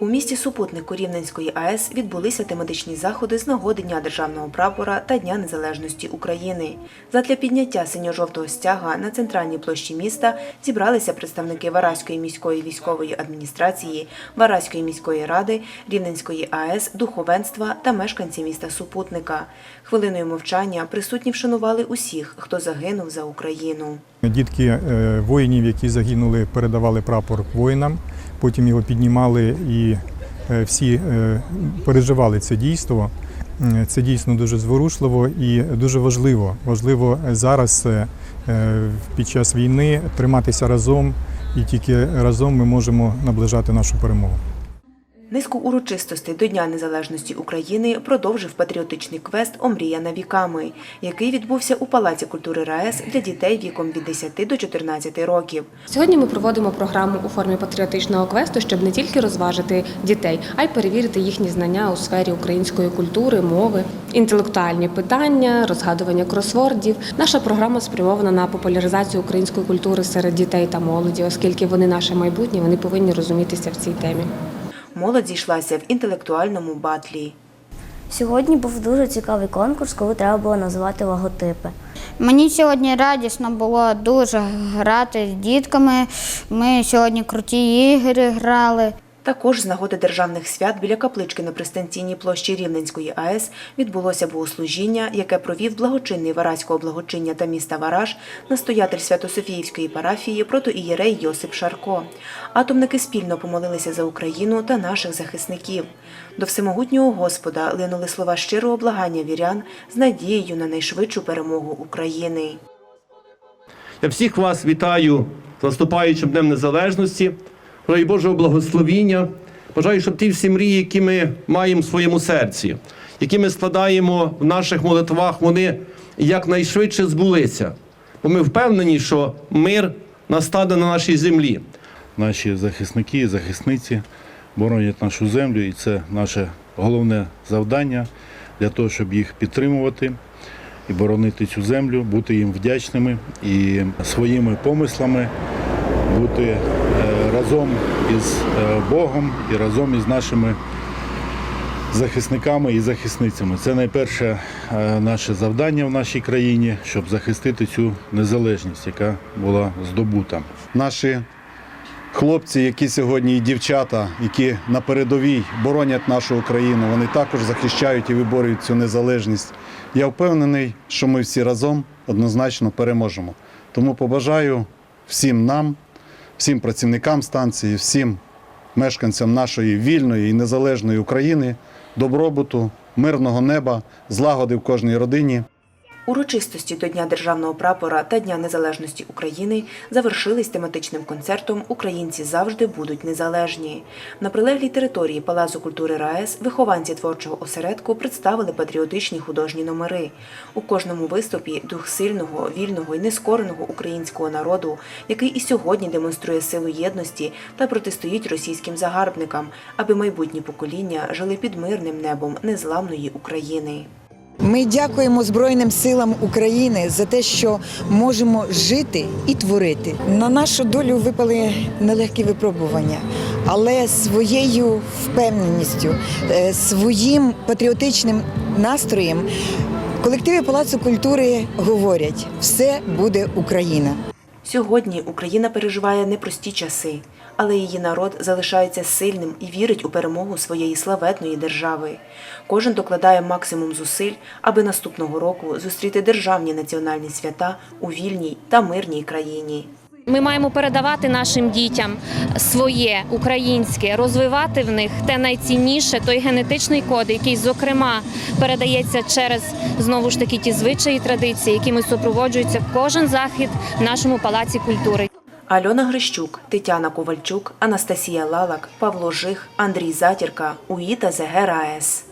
У місті супутнику Рівненської АЕС відбулися тематичні заходи з нагоди Дня державного прапора та Дня Незалежності України. Задля підняття синьо-жовтого стяга на центральній площі міста зібралися представники Вараської міської військової адміністрації, Вараської міської ради, Рівненської АЕС, духовенства та мешканці міста супутника. Хвилиною мовчання присутні вшанували усіх, хто загинув за Україну. Дітки е, воїнів, які загинули, передавали прапор воїнам, потім його піднімали і е, всі е, переживали це дійство. Це дійсно дуже зворушливо і дуже важливо. Важливо зараз е, під час війни триматися разом, і тільки разом ми можемо наближати нашу перемогу. Низку урочистостей до Дня Незалежності України продовжив патріотичний квест Омріяна віками, який відбувся у Палаці культури РаЕС для дітей віком від 10 до 14 років. Сьогодні ми проводимо програму у формі патріотичного квесту, щоб не тільки розважити дітей, а й перевірити їхні знання у сфері української культури, мови, інтелектуальні питання, розгадування кросвордів. Наша програма спрямована на популяризацію української культури серед дітей та молоді, оскільки вони наше майбутнє, вони повинні розумітися в цій темі. Молодь зійшлася в інтелектуальному батлі. Сьогодні був дуже цікавий конкурс, коли треба було називати логотипи. Мені сьогодні радісно було дуже грати з дітками. Ми сьогодні круті ігри грали. Також з нагоди державних свят біля каплички на пристанційній площі Рівненської АЕС відбулося богослужіння, яке провів благочинний Вараського благочиння та міста Вараж, настоятель Свято-Софіївської парафії протоієрей Йосип Шарко. Атомники спільно помолилися за Україну та наших захисників. До всемогутнього Господа линули слова щирого благання вірян з надією на найшвидшу перемогу України. Я всіх вас вітаю з наступаючим Днем Незалежності. Бажаю Божого благословіння. Бажаю, щоб ті всі мрії, які ми маємо в своєму серці, які ми складаємо в наших молитвах, вони якнайшвидше збулися. Бо ми впевнені, що мир настане на нашій землі. Наші захисники і захисниці боронять нашу землю, і це наше головне завдання для того, щоб їх підтримувати і боронити цю землю, бути їм вдячними і своїми помислами бути е, разом із е, Богом і разом із нашими захисниками і захисницями. Це найперше е, наше завдання в нашій країні, щоб захистити цю незалежність, яка була здобута. наші хлопці, які сьогодні і дівчата, які на передовій боронять нашу Україну, вони також захищають і виборюють цю незалежність. Я впевнений, що ми всі разом однозначно переможемо. Тому побажаю всім нам, всім працівникам станції, всім мешканцям нашої вільної і незалежної України добробуту, мирного неба, злагоди в кожній родині. Урочистості до Дня державного прапора та Дня Незалежності України завершились тематичним концертом Українці завжди будуть незалежні. На прилеглій території Палацу культури РаЕС вихованці творчого осередку представили патріотичні художні номери. У кожному виступі дух сильного, вільного і нескореного українського народу, який і сьогодні демонструє силу єдності та протистоїть російським загарбникам, аби майбутні покоління жили під мирним небом незламної України. Ми дякуємо Збройним силам України за те, що можемо жити і творити. На нашу долю випали нелегкі випробування, але своєю впевненістю, е, своїм патріотичним настроєм колективи Палацу культури говорять: все буде Україна. Сьогодні Україна переживає непрості часи, але її народ залишається сильним і вірить у перемогу своєї славетної держави. Кожен докладає максимум зусиль, аби наступного року зустріти державні національні свята у вільній та мирній країні. Ми маємо передавати нашим дітям своє українське, розвивати в них те найцінніше, той генетичний код, який, зокрема, передається через знову ж таки ті звичаї традиції, якими супроводжується кожен захід в нашому палаці культури. Альона Грищук, Тетяна Ковальчук, Анастасія Лалак, Павло Жих, Андрій Затірка, Уїта ЗГ РаЕС.